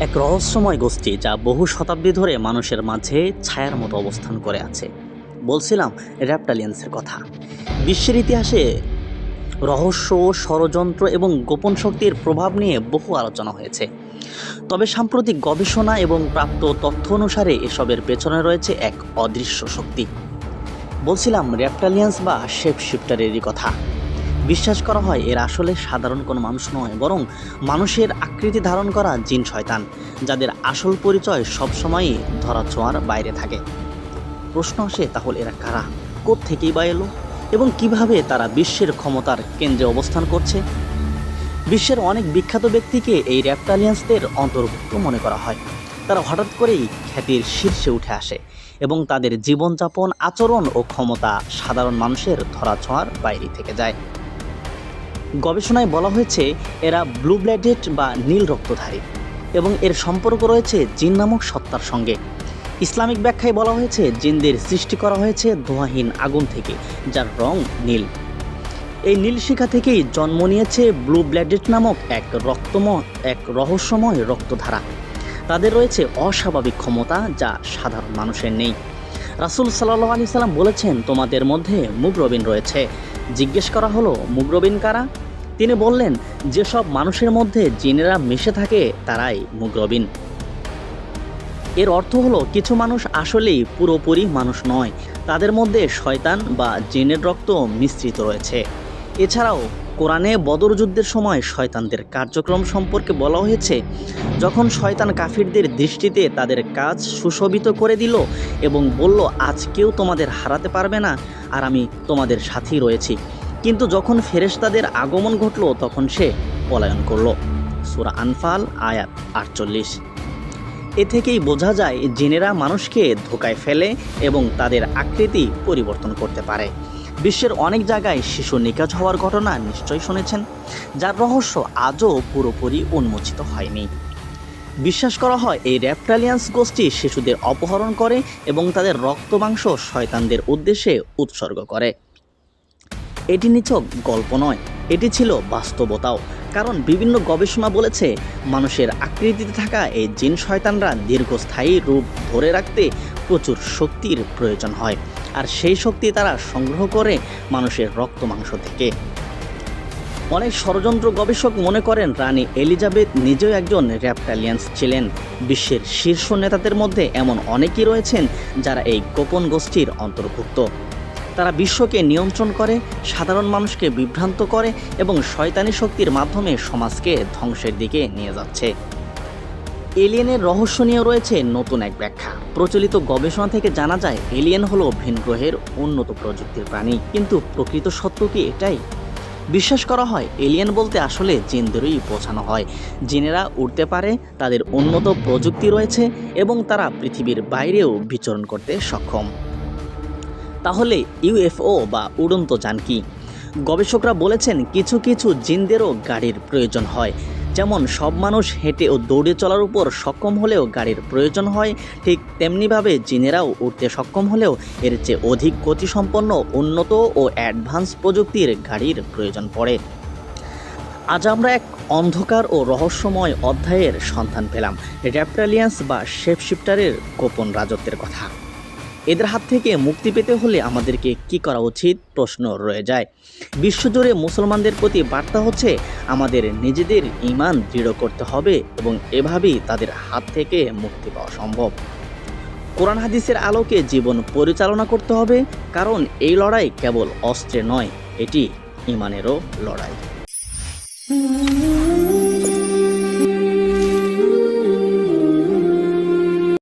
এক রহস্যময় গোষ্ঠী যা বহু শতাব্দী ধরে মানুষের মাঝে ছায়ার মতো অবস্থান করে আছে। বলছিলাম র্যাপটালিয়ান্সের কথা। বিশ্বের ইতিহাসে রহস্য, ষড়যন্ত্র এবং গোপন শক্তির প্রভাব নিয়ে বহু আলোচনা হয়েছে। তবে সাম্প্রতিক গবেষণা এবং প্রাপ্ত তথ্য অনুসারে এসবের পেছনে রয়েছে এক অদৃশ্য শক্তি। বলছিলাম র্যাপটালিয়ান্স বা শেপ শিফটারেরই কথা। বিশ্বাস করা হয় এরা আসলে সাধারণ কোনো মানুষ নয়, বরং মানুষের আকৃতি ধারণ করা জিন শয়তান, যাদের আসল পরিচয় সবসময়ই ধরাছোঁয়ার বাইরে থাকে। প্রশ্ন আসে, তাহলে এরা কারা? থেকেই বা এলো? এবং কীভাবে তারা বিশ্বের ক্ষমতার কেন্দ্রে অবস্থান করছে? বিশ্বের অনেক বিখ্যাত ব্যক্তিকে এই র্যাপটালিয়ান্সদের অন্তর্ভুক্ত মনে করা হয়। তারা হঠাৎ করেই খ্যাতির শীর্ষে উঠে আসে এবং তাদের জীবনযাপন, আচরণ ও ক্ষমতা সাধারণ মানুষের ধরাছোঁয়ার বাইরে থেকে যায়। গবেষণায় বলা হয়েছে এরা ব্লু ব্লাডেড বা নীল রক্তধারী এবং এর সম্পর্ক রয়েছে জিন নামক সত্তার সঙ্গে। ইসলামিক ব্যাখ্যায় বলা হয়েছে জিনদের সৃষ্টি করা হয়েছে ধোঁয়াহীন আগুন থেকে, যার রং নীল। এই নীল শিখা থেকেই জন্ম নিয়েছে ব্লু ব্লাডেড নামক এক রক্তম এক রহস্যময় রক্তধারা। তাদের রয়েছে অস্বাভাবিক ক্ষমতা যা সাধারণ মানুষের নেই। রাসুল সাল্লাহ আলি সাল্লাম বলেছেন, তোমাদের মধ্যে মুগ্রবিন রয়েছে। জিজ্ঞেস করা হলো, মুগ্রবিন কারা? তিনি বললেন, যেসব মানুষের মধ্যে জিনেরা মিশে থাকে, তারাই মুগ্রবিন। এর অর্থ হলো, কিছু মানুষ আসলেই পুরোপুরি মানুষ নয়। তাদের মধ্যে শয়তান বা জিনের রক্ত মিশ্রিত রয়েছে। এছাড়াও কোরআনে বদর যুদ্ধের সময় শয়তানদের কার্যক্রম সম্পর্কে বলা হয়েছে, যখন শয়তান কাফিরদের দৃষ্টিতে তাদের কাজ সুশোভিত করে দিল এবং বলল, আজ কেউ তোমাদের হারাতে পারবে না আর আমি তোমাদের সাথেই রয়েছি। কিন্তু যখন ফেরেশতাদের আগমন ঘটল, তখন সে পলায়ন করল। সুরা আনফাল, আয়াত আটচল্লিশ। এ থেকেই বোঝা যায়, জিনেরা মানুষকে ধোকায় ফেলে এবং তাদের আকৃতি পরিবর্তন করতে পারে। বিশ্বের অনেক জায়গায় শিশু নিখোঁজ হওয়ার ঘটনা নিশ্চয়ই শুনেছেন। যার রহস্য আজও পুরোপুরি উন্মোচিত হয়নি। বিশ্বাস করা হয়, এই র্যাপটালিয়ান্স গোষ্ঠী শিশুদের অপহরণ করে এবং তাদের রক্ত মাংস শয়তানদের উদ্দেশ্যে উৎসর্গ করে। এটি নিছক গল্প নয়, এটি ছিল বাস্তবতাও। কারণ বিভিন্ন গবেষণা বলেছে, মানুষের আকৃতিতে থাকা এই জিন শয়তানরা দীর্ঘস্থায়ী রূপ ধরে রাখতে প্রচুর শক্তির প্রয়োজন হয়। আর সেই শক্তি তারা সংগ্রহ করে মানুষের রক্ত মাংস থেকে। অনেক ষড়যন্ত্র গবেষক মনে করেন রানী এলিজাবেথ নিজেও একজন র্যাপটালিয়ান্স ছিলেন। বিশ্বের শীর্ষ নেতাদের মধ্যে এমন অনেকেই রয়েছেন যারা এই গোপন গোষ্ঠীর অন্তর্ভুক্ত। তারা বিশ্বকে নিয়ন্ত্রণ করে, সাধারণ মানুষকে বিভ্রান্ত করে এবং শয়তানি শক্তির মাধ্যমে সমাজকে ধ্বংসের দিকে নিয়ে যাচ্ছে। এলিয়েনের রহস্য নিয়ে রয়েছে নতুন এক ব্যাখ্যা। প্রচলিত গবেষণা থেকে জানা যায়, এলিয়েন হলো ভিনগ্রহের উন্নত প্রযুক্তির প্রাণী। কিন্তু প্রকৃত সত্য কি এটাই? বিশ্বাস করা হয়, এলিয়েন বলতে আসলে জিনদেরই বোঝানো হয়। জিনেরা উড়তে পারে, তাদের উন্নত প্রযুক্তি রয়েছে এবং তারা পৃথিবীর বাইরেও বিচরণ করতে সক্ষম। তাহলে ইউএফও বা উড়ন্ত যান কি? গবেষকরা বলেছেন, কিছু কিছু জিনদেরও গাড়ির প্রয়োজন হয়। যেমন সব মানুষ হেঁটে ও দৌড়ে চলার উপর সক্ষম হলেও গাড়ির প্রয়োজন হয়, ঠিক তেমনিভাবে জিনেরাও উঠতে সক্ষম হলেও এর চেয়ে অধিক গতিসম্পন্ন, উন্নত ও অ্যাডভান্স প্রযুক্তির গাড়ির প্রয়োজন পড়ে। আজ আমরা এক অন্ধকার ও রহস্যময় অধ্যায়ের সন্ধান পেলাম। র্যাপটালিয়ান্স বা শেপ শিফটারের গোপন রাজত্বের কথা। এদের হাত থেকে মুক্তি পেতে হলে আমাদেরকে কি করা উচিত? প্রশ্ন রয়ে যায়। বিশ্বজুড়ে মুসলমানদের প্রতি বার্তা হচ্ছে, আমাদের নিজেদের ইমান দৃঢ় করতে হবে এবং এভাবেই তাদের হাত থেকে মুক্তি পাওয়া সম্ভব। কোরআন হাদিসের আলোকে জীবন পরিচালনা করতে হবে, কারণ এই লড়াই কেবল অস্ত্রে নয়, এটি ইমানেরও লড়াই।